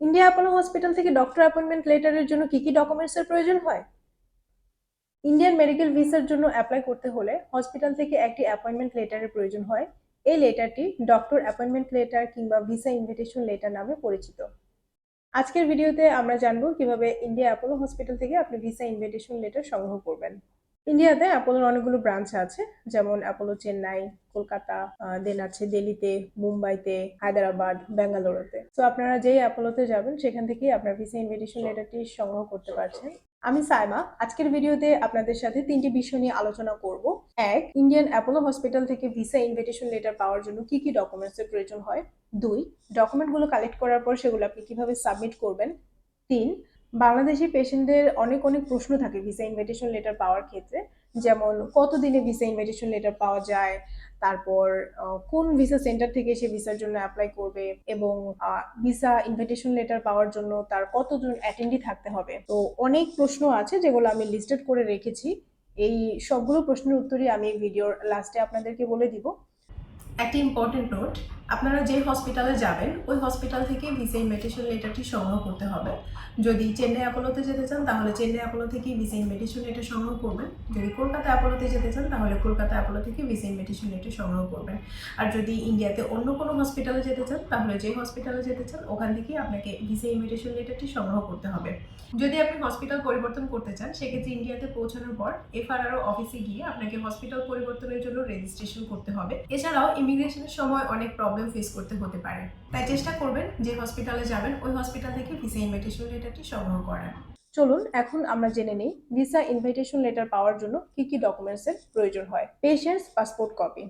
India Apollo hospital থেকে doctor appointment লেটারের জন্য কি কি ডকুমেন্টসের প্রয়োজন হয়? ইন্ডিয়ান মেডিকেল ভিসার জন্য অ্যাপ্লাই করতে হলে হসপিটাল থেকে একটি অ্যাপয়েন্টমেন্ট লেটারের প্রয়োজন হয়। এই লেটারটি ডক্টর অ্যাপয়েন্টমেন্ট লেটার কিংবা ভিসা ইনভিটেশন লেটার নামে পরিচিত। আজকের ভিডিওতে আমরা জানব কীভাবে ইন্ডিয়া অ্যাপোলো হসপিটাল থেকে আপনি ভিসা ইনভিটেশন লেটার সংগ্রহ করবেন। ইন্ডিয়াতে অ্যাপোলোর অনেকগুলো ব্রাঞ্চ আছে যেমন অ্যাপোলো চেন্নাই কলকাতা দেন আছে দিল্লিতে মুম্বাইতে হায়দ্রাবাদ বেঙ্গালুরুতে তো আপনারা যেই অ্যাপোলোতে যাবেন সেখান থেকেই আপনার ভিসা ইনভিটেশন লেটারটি সংগ্রহ করতে পারছেন। আমি সাইমা আজকের ভিডিওতে আপনাদের সাথে তিনটি বিষয় নিয়ে আলোচনা করব। এক ইন্ডিয়ান অ্যাপোলো হসপিটাল থেকে ভিসা ইনভিটেশন লেটার পাওয়ার জন্য কি কি ডকুমেন্টসের প্রয়োজন হয়? দুই ডকুমেন্টগুলো কালেক্ট করার পর সেগুলো আপনি কীভাবে সাবমিট করবেন? তিন বাংলাদেশি পেশেন্টদের অনেক অনেক প্রশ্ন থাকে ভিসা ইনভিটেশন লেটার পাওয়ার ক্ষেত্রে। যেমন, কতদিনে ভিসা ইনভিটেশন লেটার পাওয়া যায়? তারপর কোন ভিসা সেন্টার থেকে সে ভিসার জন্য অ্যাপ্লাই করবে? এবং ভিসা ইনভিটেশন লেটার পাওয়ার জন্য তার কতজন অ্যাটেন্ডি থাকতে হবে? তো অনেক প্রশ্ন আছে যেগুলো আমি লিস্টেড করে রেখেছি। এই সবগুলো প্রশ্নের উত্তরই আমি ভিডিওর লাস্টে আপনাদেরকে বলে দিব। একটি ইম্পর্টেন্ট নোট আপনারা যে হসপিটালে যাবেন, ওই হসপিটাল থেকে ভিসা ইনভিটেশন লেটারটি সংগ্রহ করতে হবে। যদি চেন্নাই অ্যাপোলোতে যেতে চান, তাহলে চেন্নাই অ্যাপোলো থেকে ভিসা ইনভিটেশন লেটার সংগ্রহ করবেন। যদি কলকাতা অ্যাপোলোতে যেতে চান, তাহলে কলকাতা অ্যাপোলো থেকে ভিসা ইনভিটেশন লেটার সংগ্রহ করবেন। আর যদি ইন্ডিয়াতে অন্য কোনো হসপিটালে যেতে চান, তাহলে যে হসপিটালে যেতে চান, ওখান থেকেই আপনাকে ভিসা ইনভিটেশন লেটারটি সংগ্রহ করতে হবে। যদি আপনি হসপিটাল পরিবর্তন করতে চান, সেক্ষেত্রে ইন্ডিয়াতে পৌঁছানোর পর এফআরআরও অফিসে গিয়ে আপনাকে হসপিটাল পরিবর্তনের জন্য রেজিস্ট্রেশন করতে হবে। এছাড়াও ইমিগ্রেশনের সময় অনেক প্রবলেম ফেস করতে হতে পারে। তাই চেষ্টা করবেন যে হসপিটালে যাবেন ওই হসপিটাল থেকে ভিসা ইনভিটেশন লেটারটি সংগ্রহ করার। চলুন এখন আমরা জেনে নিই ভিসা ইনভাইটেশন লেটার পাওয়ার জন্য কি কি ডকুমেন্টসের প্রয়োজন হয়। পেশেন্টস পাসপোর্ট কপি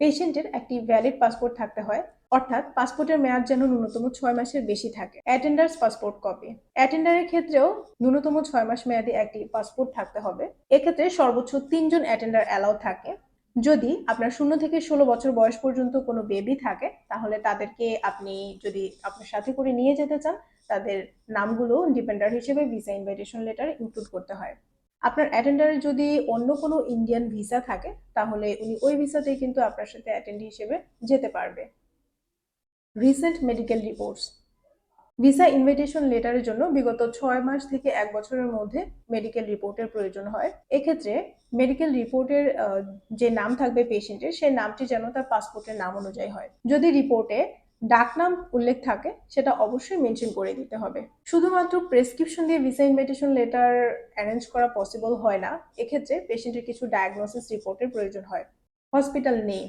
পেশেন্টের একটি ভ্যালিড পাসপোর্ট থাকতে হয় অর্থাৎ পাসপোর্টের মেয়াদ যেন ন্যূনতম ছয় মাসের বেশি থাকে। অ্যাটেন্ডার্স পাসপোর্ট কপি অ্যাটেন্ডারের ক্ষেত্রেও ন্যূনতম ছয় মাস মেয়াদী একটি পাসপোর্ট থাকতে হবে। এক্ষেত্রে সর্বোচ্চ তিনজন অ্যাটেন্ডার অ্যালাউ থাকে। যদি আপনার শূন্য থেকে ষোলো বছর বয়স পর্যন্ত কোনো বেবি থাকে, তাহলে তাদেরকে আপনি যদি আপনার সাথে করে নিয়ে যেতে চান, তাদের নামগুলো ডিপেন্ডার হিসেবে ভিসা ইনভাইটেশন লেটার ইনক্লুড করতে হয়। আপনার অ্যাটেন্ডারের যদি অন্য কোনো ইন্ডিয়ান ভিসা থাকে, তাহলে উনি ওই ভিসাতেই কিন্তু আপনার সাথে অ্যাটেন্ড হিসেবে যেতে পারবে। Recent medical reports visa invitation লেটারের জন্য বিগত ছয় মাস থেকে এক বছরের মধ্যে মেডিকেল রিপোর্টের প্রয়োজন হয়। এক্ষেত্রে মেডিকেল রিপোর্টের যে নাম থাকবে পেশেন্টের সেই নামটি যেন তার পাসপোর্টের নাম অনুযায়ী হয়। যদি রিপোর্টে ডাকনাম উল্লেখ থাকে, সেটা অবশ্যই মেনশন করে দিতে হবে। শুধুমাত্র প্রেসক্রিপশন দিয়ে ভিসা ইনভিটেশন লেটার অ্যারেঞ্জ করা পসিবল হয় না। এক্ষেত্রে পেশেন্টের কিছু ডায়াগনোসিস রিপোর্টের প্রয়োজন হয়। হসপিটাল নেম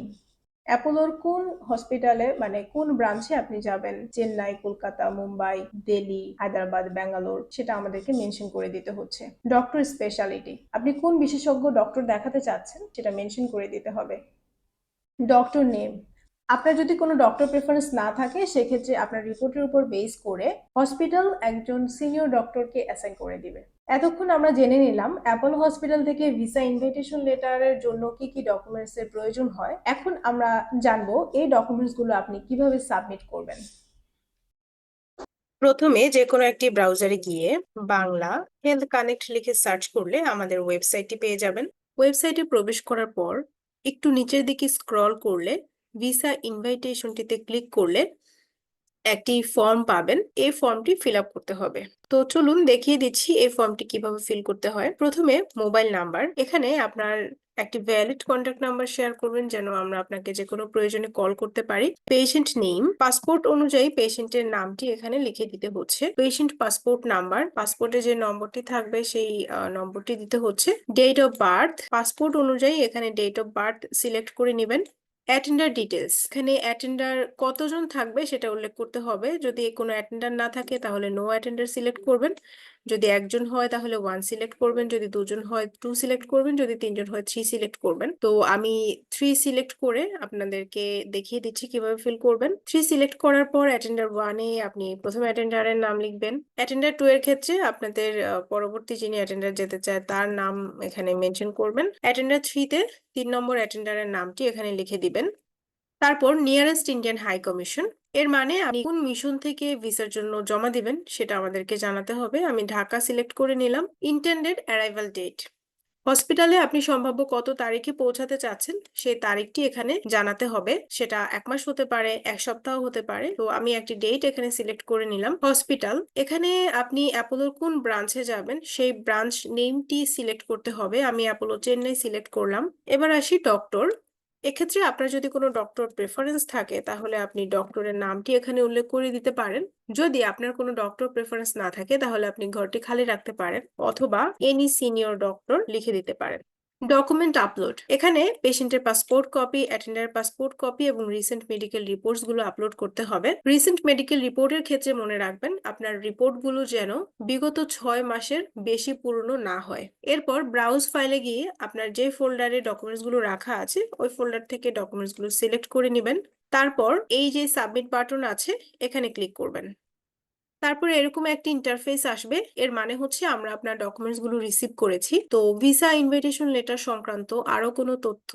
অ্যাপোলোর কোন হসপিটালে মানে কোন ব্রাঞ্চে আপনি যাবেন? চেন্নাই, কলকাতা, মুম্বাই, দিল্লি, হায়দ্রাবাদ, ব্যাঙ্গালোর, সেটা আমাদেরকে মেনশন করে দিতে হচ্ছে। ডক্টর স্পেশালিটি আপনি কোন বিশেষজ্ঞ ডক্টর দেখাতে চাচ্ছেন? সেটা মেনশন করে দিতে হবে। ডক্টর নেম আপনার যদি কোনো ডক্টর প্রেফারেন্স না থাকে, সেক্ষেত্রে আপনার রিপোর্টের উপর বেস করে হসপিটাল একজন সিনিয়র ডক্টরকে অ্যাসাইন করে দিবে। এতক্ষণ আমরা জেনে নিলাম, অ্যাপল হসপিটাল থেকে ভিসা ইনভিটেশন লেটারের জন্য কি কি ডকুমেন্টস এর প্রয়োজন হয়। এখন আমরা জানব এই ডকুমেন্টসগুলো আপনি কীভাবে সাবমিট করবেন। প্রথমে যে কোনো একটি ব্রাউজারে গিয়ে বাংলা হেলথ কানেক্ট লিখে সার্চ করলে আমাদের ওয়েবসাইটটি পেয়ে যাবেন। ওয়েবসাইটে প্রবেশ করার পর একটু নিচের দিকে স্ক্রল করলে ভিসা ইনভাইটেশনটিতে ক্লিক করলে একটি ফর্ম পাবেন, এই ফর্মটি ফিল আপ করতে হবে। তো চলুন দেখিয়ে দিচ্ছি এই ফর্মটি কীভাবে ফিল করতে হয়। প্রথমে মোবাইল নাম্বার এখানে আপনার একটি ভ্যালিড কন্ট্যাক্ট নাম্বার শেয়ার করবেন যেন আমরা আপনাকে যে কোনো প্রয়োজনে কল করতে পারি। পেশেন্ট নেম পাসপোর্ট অনুযায়ী পেশেন্টের নামটি এখানে লিখে দিতে হচ্ছে। পেশেন্ট পাসপোর্ট নাম্বার পাসপোর্টে যে নম্বরটি থাকবে সেই নম্বরটি দিতে হচ্ছে। ডেট অফ বার্থ পাসপোর্ট অনুযায়ী এখানে ডেট অফ বার্থ সিলেক্ট করে নেবেন। অ্যাটেন্ডার ডিটেলস এখানে অ্যাটেন্ডার কতজন থাকবে সেটা উল্লেখ করতে হবে। যদি কোনো অ্যাটেন্ডার না থাকে তাহলে নো অ্যাটেন্ডার সিলেক্ট করবেন। যদি একজন হয় তাহলে ওয়ান সিলেক্ট করবেন, যদি দুজন হয় টু সিলেক্ট করবেন, যদি তিনজন হয় থ্রি সিলেক্ট করবেন। তো আমি থ্রি সিলেক্ট করে আপনাদেরকে দেখিয়ে দিচ্ছি কীভাবে ফিল করবেন। থ্রি সিলেক্ট করার পর অ্যাটেন্ডার ওয়ানে আপনি প্রথম অ্যাটেন্ডারের নাম লিখবেন। অ্যাটেন্ডার টু এর ক্ষেত্রে আপনাদের পরবর্তী যিনি অ্যাটেন্ডার যেতে চায় তার নাম এখানে মেনশন করবেন। অ্যাটেন্ডার থ্রিতে তিন নম্বর অ্যাটেন্ডারের নামটি এখানে লিখে দিবেন। তারপর নিয়ারেস্ট ইন্ডিয়ান হাই কমিশন এর মানে আপনি কোন মিশন থেকে ভিসার জন্য জমা দিবেন সেটা আমাদেরকে জানাতে হবে। আমি ঢাকা সিলেক্ট করে নিলাম ইন্টেন্ডেড অ্যারাইভাল ডেট হসপিটালে আপনি সম্ভাব্য কত তারিখে পৌঁছাতে চাচ্ছেন সেই তারিখটি এখানে জানাতে হবে। সেটা এক মাস হতে পারে, এক সপ্তাহ হতে পারে। তো আমি একটি ডেট এখানে সিলেক্ট করে নিলাম হসপিটাল এখানে আপনি অ্যাপোলোর কোন ব্রাঞ্চে যাবেন সেই ব্রাঞ্চ নেমটি সিলেক্ট করতে হবে। আমি অ্যাপোলো চেন্নাই সিলেক্ট করলাম। এবার আসি ডক্টর এক্ষেত্রে আপনার যদি কোনো ডক্টর প্রেফারেন্স থাকে, তাহলে আপনি ডক্টরের নামটি এখানে উল্লেখ করে দিতে পারেন। যদি আপনার কোনো ডক্টর প্রেফারেন্স না থাকে, তাহলে আপনি ঘরটি খালি রাখতে পারেন অথবা এনি সিনিয়র ডক্টর লিখে দিতে পারেন। ডকুমেন্ট আপলোড এখানে পেশেন্টের passport copy attender passport copy এবং রিসেন্ট মেডিকেল রিপোর্টসগুলো আপলোড করতে হবে। রিসেন্ট মেডিকেল রিপোর্টের ক্ষেত্রে মনে রাখবেন আপনার রিপোর্টগুলো যেন বিগত ছয় মাসের বেশি পুরনো না হয়। এরপর ব্রাউজ ফাইলে গিয়ে আপনার যে ফোল্ডারে ডকুমেন্টসগুলো রাখা আছে, ওই ফোল্ডার থেকে ডকুমেন্টসগুলো সিলেক্ট করে নেবেন। তারপর এই যে সাবমিট বাটন আছে, এখানে ক্লিক করবেন। তারপরে এরকম একটা ইন্টারফেস আসবে। এর মানে হচ্ছে আমরা আপনার ডকুমেন্টসগুলো রিসিভ করেছি। তো ভিসা ইনভিটেশন লেটার সংক্রান্ত আরও কোনো তথ্য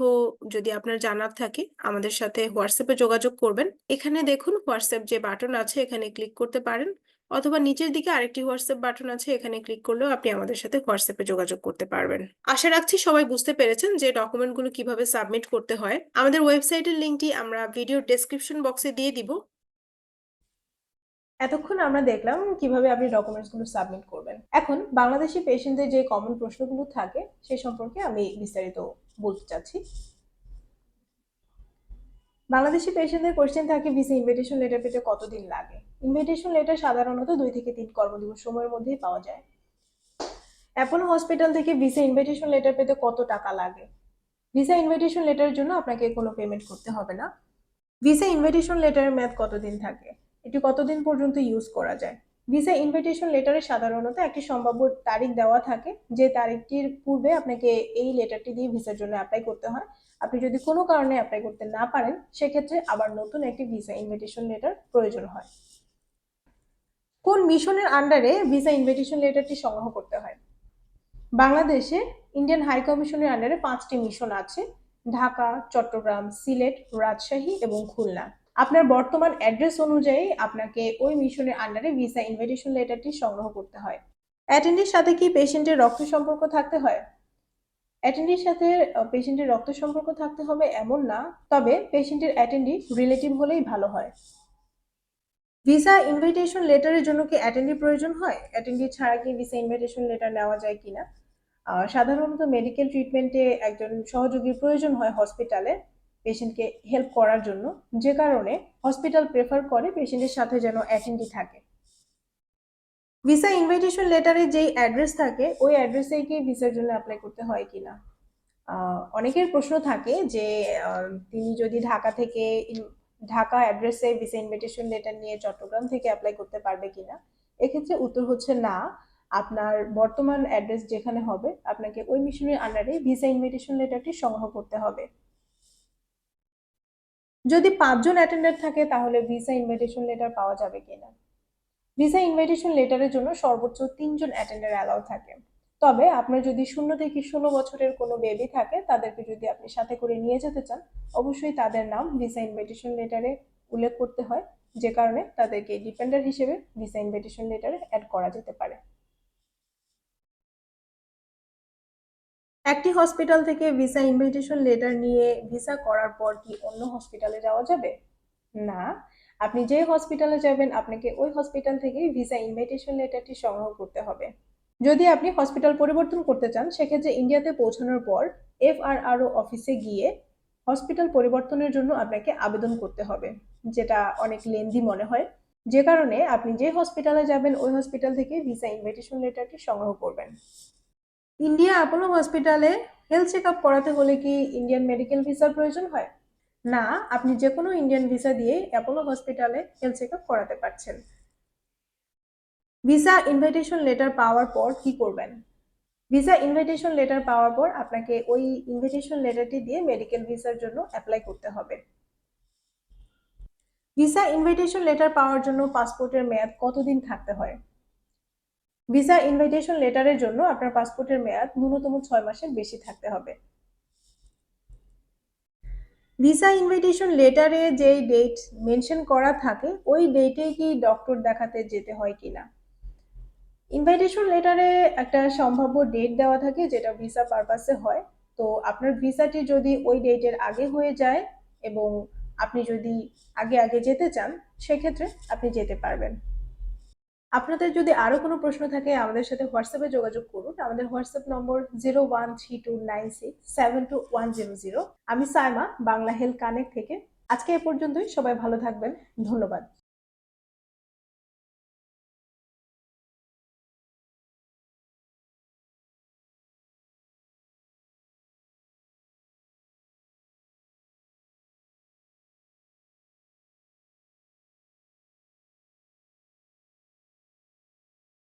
যদি আপনার জানার থাকে, আমাদের সাথে হোয়াটসঅ্যাপে যোগাযোগ করবেন। এখানে দেখুন হোয়াটসঅ্যাপ যে বাটন আছে, এখানে ক্লিক করতে পারেন। অথবা নিচের দিকে আরেকটি হোয়াটসঅ্যাপ বাটন আছে, এখানে ক্লিক করলেও আপনি আমাদের সাথে হোয়াটসঅ্যাপে যোগাযোগ করতে পারবেন। আশা রাখছি সবাই বুঝতে পেরেছেন যে ডকুমেন্টগুলো কীভাবে সাবমিট করতে হয়। আমাদের ওয়েবসাইটের লিঙ্কটি আমরা ভিডিও ডেসক্রিপশন বক্সে দিয়ে দিব। এতক্ষণ আমরা দেখলাম কীভাবে আপনি ডকুমেন্টসগুলো সাবমিট করবেন। এখন বাংলাদেশি পেশেন্টদের যে কমন প্রশ্নগুলো থাকে সেই সম্পর্কে আমি বিস্তারিত বলতে চাচ্ছি। বাংলাদেশি পেশেন্টদের কোশ্চেন থাকে ভিসা ইনভিটেশন লেটার পেতে কতদিন লাগে? ইনভিটেশন লেটার সাধারণত দুই থেকে তিন কর্মদিবস সময়ের মধ্যেই পাওয়া যায়। অ্যাপোলো হসপিটাল থেকে ভিসা ইনভিটেশন লেটার পেতে কত টাকা লাগে? ভিসা ইনভিটেশন লেটারের জন্য আপনাকে কোনো পেমেন্ট করতে হবে না। ভিসা ইনভিটেশন লেটারের মেয়াদ কতদিন থাকে? এটি কতদিন পর্যন্ত ইউজ করা যায়? ভিসা ইনভিটেশন লেটারে সাধারণত একটি সম্ভাব্য তারিখ দেওয়া থাকে, যে তারিখটির পূর্বে আপনাকে এই লেটারটি দিয়ে ভিসার জন্য অ্যাপ্লাই করতে হয়। আপনি যদি কোনো কারণে অ্যাপ্লাই করতে না পারেন, সেক্ষেত্রে আবার নতুন একটি ভিসা ইনভিটেশন লেটার প্রয়োজন হয়। কোন মিশনের আন্ডারে ভিসা ইনভিটেশন লেটারটি সংগ্রহ করতে হয়? বাংলাদেশে ইন্ডিয়ান হাই কমিশনের আন্ডারে পাঁচটি মিশন আছে, ঢাকা, চট্টগ্রাম, সিলেট, রাজশাহী এবং খুলনা। আপনার বর্তমান অ্যাড্রেস অনুযায়ী আপনাকে ওই মিশনের আন্ডারে ভিসা ইনভিটেশন লেটারটি সংগ্রহ করতে হয়। অ্যাটেন্ডির সাথে কি পেশেন্টের রক্ত সম্পর্ক থাকতে হয়? অ্যাটেন্ডির সাথে পেশেন্টের রক্ত সম্পর্ক থাকতে হবে এমন না, তবে পেশেন্টের অ্যাটেন্ডি রিলেটিভ হলেই ভালো হয়। ভিসা ইনভিটেশন লেটারের জন্য কি অ্যাটেন্ডি প্রয়োজন হয়? অ্যাটেন্ডি ছাড়া কি ভিসা ইনভিটেশন লেটার নেওয়া যায় কিনা? সাধারণত মেডিকেল ট্রিটমেন্টে একজন সহযোগীর প্রয়োজন হয় হসপিটালে পেশেন্টকে হেল্প করার জন্য, যে কারণে হসপিটাল প্রেফার করে পেশেন্টের সাথে যেন অ্যাটেন্ডি থাকে। ভিসা ইনভিটেশন লেটারে যেই অ্যাড্রেস থাকে, ওই অ্যাড্রেসেই কি ভিসার জন্য অ্যাপ্লাই করতে হয় কিনা? অনেকের প্রশ্ন থাকে যে তিনি যদি ঢাকা থেকে ঢাকা অ্যাড্রেসে ভিসা ইনভিটেশন লেটার নিয়ে চট্টগ্রাম থেকে অ্যাপ্লাই করতে পারবে কিনা? এক্ষেত্রে উত্তর হচ্ছে না। আপনার বর্তমান অ্যাড্রেস যেখানে হবে, আপনাকে ওই মিশনের আন্ডারে ভিসা ইনভিটেশন লেটারটি সংগ্রহ করতে হবে। যদি পাঁচজন অ্যাটেন্ডার থাকে, তাহলে ভিসা ইনভিটেশন লেটার পাওয়া যাবে কিনা? ভিসা ইনভিটেশন লেটারের জন্য সর্বোচ্চ তিনজন অ্যাটেন্ডার অ্যালাউ থাকে। তবে আপনার যদি শূন্য থেকে ষোলো বছরের কোনো বেবি থাকে, তাদেরকে যদি আপনি সাথে করে নিয়ে যেতে চান, অবশ্যই তাদের নাম ভিসা ইনভিটেশন লেটারে উল্লেখ করতে হয়, যে কারণে তাদেরকে ডিপেন্ডার হিসেবে ভিসা ইনভিটেশন লেটারে অ্যাড করা যেতে পারে। একটি হসপিটাল থেকে ভিসা ইনভিটেশন লেটার নিয়ে ভিসা করার পর কি অন্য হসপিটালে যাওয়া যাবে? না। আপনি যে হসপিটালে যাবেন, আপনাকে ওই হসপিটাল থেকেই ভিসা ইনভিটেশন লেটারটি সংগ্রহ করতে হবে। যদি আপনি হসপিটাল পরিবর্তন করতে চান, সেক্ষেত্রে ইন্ডিয়াতে পৌঁছানোর পর এফ এফআরআরও অফিসে গিয়ে হসপিটাল পরিবর্তনের জন্য আপনাকে আবেদন করতে হবে, যেটা অনেক লেন্দি মনে হয়। যে কারণে আপনি যে হসপিটালে যাবেন, ওই হসপিটাল থেকে ভিসা ইনভিটেশন লেটারটি সংগ্রহ করবেন। ইন্ডিয়া অ্যাপোলো হসপিটালে হেলথ চেক আপ করাতে হলে কি ইন্ডিয়ান মেডিকেল ভিসার প্রয়োজন হয়? না, আপনি যে কোনো ইন্ডিয়ান ভিসা দিয়ে অ্যাপোলো হসপিটালে হেলথ চেক আপ করাতে পারছেন। ভিসা ইনভাইটেশন লেটার পাওয়ার পর কি করবেন? ভিসা ইনভাইটেশন লেটার পাওয়ার পর আপনাকে ওই ইনভিটেশন লেটারটি দিয়ে মেডিকেল ভিসার জন্য অ্যাপ্লাই করতে হবে। ভিসা ইনভাইটেশন লেটার পাওয়ার জন্য পাসপোর্টের মেয়াদ কতদিন থাকতে হয়? ভিসা ইনভাইটেশন লেটারের জন্য আপনার পাসপোর্টের মেয়াদ ন্যূনতম ছয় মাসের বেশি থাকতে হবে। ভিসা ইনভাইটেশন লেটারে যেই ডেট মেনশন করা থাকে, ওই ডেটে কি ডক্টর দেখাতে যেতে হয় কিনা? ইনভাইটেশন লেটারে একটা সম্ভাব্য ডেট দেওয়া থাকে যেটা ভিসা পারপাসে হয়। তো আপনার ভিসাটি যদি ওই ডেটের আগে হয়ে যায় এবং আপনি যদি আগে আগে যেতে চান, সেক্ষেত্রে আপনি যেতে পারবেন। আপনাদের যদি আরও কোনো প্রশ্ন থাকে, আমাদের সাথে হোয়াটসঅ্যাপে যোগাযোগ করুন। আমাদের WhatsApp number zero one three two nine six seven two one zero zero আমি সায়মা বাংলা হেলথ কানেক্ট থেকে। আজকে এ পর্যন্তই, সবাই ভালো থাকবেন। ধন্যবাদ।